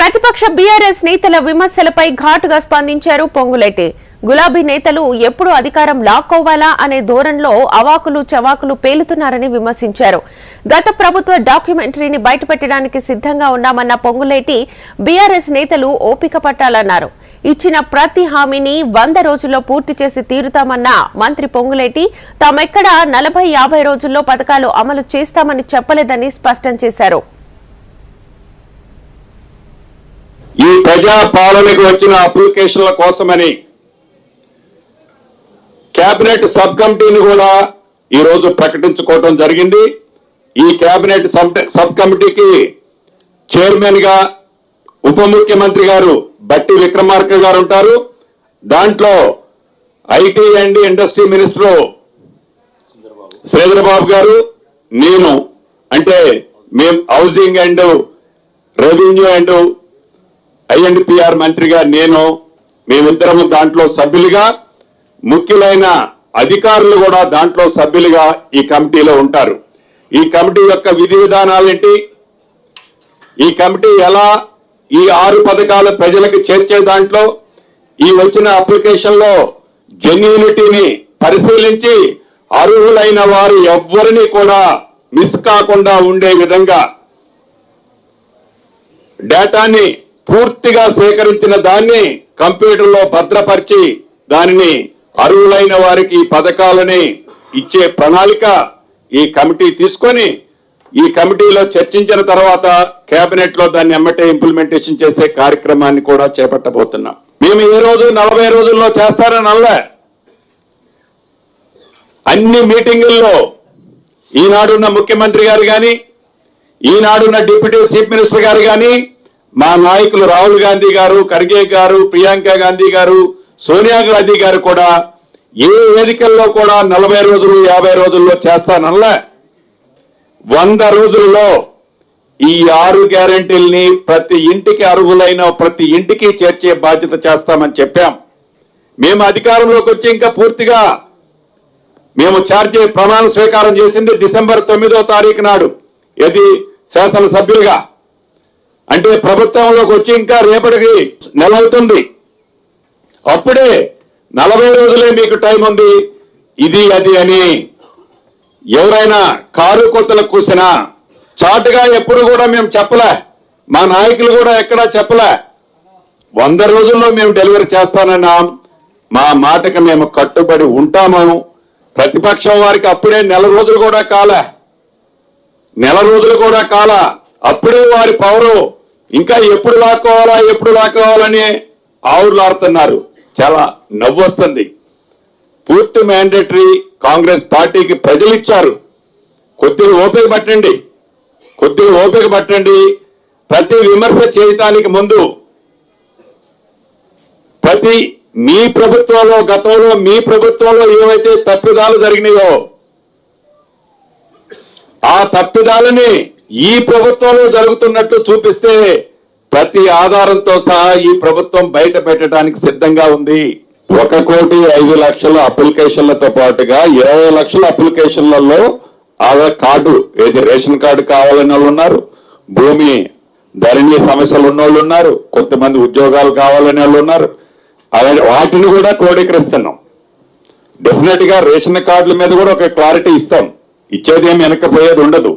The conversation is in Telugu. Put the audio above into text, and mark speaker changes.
Speaker 1: ప్రతిపక్ష బీఆర్ఎస్ నేతల విమర్శలపై ఘాటుగా స్పందించారు పొంగులేటి. గులాబీ నేతలు ఎప్పుడు అధికారం లాక్కోవాలా అనే ధోరణిలో అవాకులు చవాకులు పేలుతున్నారని విమర్శించారు. గత ప్రభుత్వ డాక్యుమెంటరీని బయటపెట్టడానికి సిద్ధంగా ఉన్నామన్న పొంగులేటి బీఆర్ఎస్ నేతలు ఓపిక పట్టాలన్నారు. ఇచ్చిన ప్రతి హామీని వంద రోజుల్లో పూర్తి చేసి తీరుతామన్న మంత్రి పొంగులేటి తామెక్కడ నలభై యాభై రోజుల్లో పథకాలు అమలు చేస్తామని చెప్పలేదని స్పష్టం చేశారు.
Speaker 2: ఈ ప్రజా పాలనకు వచ్చిన అప్లికేషన్ల కోసమని కేబినెట్ సబ్ కమిటీని కూడా ఈరోజు ప్రకటించుకోవటం జరిగింది. ఈ కేబినెట్ సబ్ సబ్ కమిటీకి చైర్మన్గా ఉప ముఖ్యమంత్రి గారు బట్టి విక్రమార్క గారు ఉంటారు. దాంట్లో IT and industry minister Sridhar Babu గారు నేను అంటే మేము housing and revenue and INPR మంత్రిగా నేను మేమిద్దరము దాంట్లో సభ్యులుగా ముఖ్యులైన అధికారులు కూడా దాంట్లో సభ్యులుగా ఈ కమిటీలో ఉంటారు. ఈ కమిటీ యొక్క విధి విధానాలు ఏంటి? ఈ కమిటీ ఎలా ఈ ఆరు పథకాలు ప్రజలకు చేర్చే దాంట్లో ఈ వచ్చిన అప్లికేషన్లో జెన్యూనిటీని పరిశీలించి అర్హులైన వారు ఎవ్వరిని కూడా మిస్ కాకుండా ఉండే విధంగా డేటాని పూర్తిగా సేకరించిన దాన్ని కంప్యూటర్లో భద్రపరిచి దానిని అర్హులైన వారికి ఈ పథకాలని ఇచ్చే ప్రణాళిక ఈ కమిటీ తీసుకొని ఈ కమిటీలో చర్చించిన తర్వాత కేబినెట్లో దాన్ని ఎమ్మటే ఇంప్లిమెంటేషన్ చేసే కార్యక్రమాన్ని కూడా చేపట్టబోతున్నాం. మేము ఏ రోజు నలభై రోజుల్లో చేస్తారని అనలే. అన్ని మీటింగుల్లో ఈనాడున్న ముఖ్యమంత్రి గారు కానీ ఈనాడున్న డిప్యూటీ చీఫ్ మినిస్టర్ గారు కానీ మా నాయకులు రాహుల్ గాంధీ గారు ఖర్గే గారు ప్రియాంక గాంధీ గారు సోనియా గాంధీ గారు కూడా ఏ వేదికల్లో కూడా నలభై రోజులు యాభై రోజుల్లో చేస్తానల్లా వంద రోజుల్లో ఈ ఆరు గ్యారంటీల్ని ప్రతి ఇంటికి అర్హులైన ప్రతి ఇంటికి చేర్చే బాధ్యత చేస్తామని చెప్పాం. మేము అధికారంలోకి వచ్చి ఇంకా పూర్తిగా మేము చార్జీ ప్రమాణ స్వీకారం చేసింది డిసెంబర్ తొమ్మిదో తారీఖు నాడు. ఇది శాసనసభ్యులుగా అంటే ప్రభుత్వంలోకి వచ్చి ఇంకా రేపటికి నెల అవుతుంది. అప్పుడే నలభై రోజులే మీకు టైం ఉంది. ఇది అది అని ఎవరైనా కారు కొత్తలు కూసినా చాటుగా ఎప్పుడు కూడా మేము చెప్పలే. మా నాయకులు కూడా ఎక్కడా చెప్పలే. వంద రోజుల్లో మేము డెలివరీ చేస్తానన్నాం. మా మాటకి మేము కట్టుబడి ఉంటాము ప్రతిపక్షం వారికి అప్పుడే నెల రోజులు కూడా కాలే. నెల రోజులు కూడా కాల. అప్పుడే వారి పవరు ఇంకా ఎప్పుడు లాక్కోవాలా ఎప్పుడు లాక్కోవాలని ఆవులాడుతున్నారు చాలా నవ్వు వస్తుంది పూర్తి మ్యాండేటరీ కాంగ్రెస్ పార్టీకి ప్రజలు ఇచ్చారు కొద్దిగా ఓపిక పట్టండి. కొద్దిగా ఓపిక పట్టండి. ప్రతి విమర్శ చేయటానికి ముందు ప్రతి మీ ప్రభుత్వంలో గతంలో మీ ప్రభుత్వంలో ఏవైతే తప్పిదాలు జరిగినాయో ఆ తప్పిదాలని ఈ ప్రభుత్వంలో జరుగుతున్నట్టు చూపిస్తే ప్రతి ఆధారంతో సహా ఈ ప్రభుత్వం బయట పెట్టడానికి సిద్ధంగా ఉంది. ఒక కోటి ఐదు లక్షల అప్లికేషన్లతో పాటుగా ఇరవై లక్షల అప్లికేషన్లలో ఆధార్ కార్డు ఏది రేషన్ కార్డు కావాలని వాళ్ళు ఉన్నారు భూమి ధరణి సమస్యలు ఉన్నోళ్ళు ఉన్నారు కొంతమంది ఉద్యోగాలు కావాలని వాళ్ళు ఉన్నారు. అలాగే వాటిని కూడా క్రోడీకరిస్తున్నాం. డెఫినెట్గా రేషన్ కార్డుల మీద కూడా ఒక క్లారిటీ ఇస్తాం. ఇచ్చేది ఏం వెనకపోయేది ఉండదు.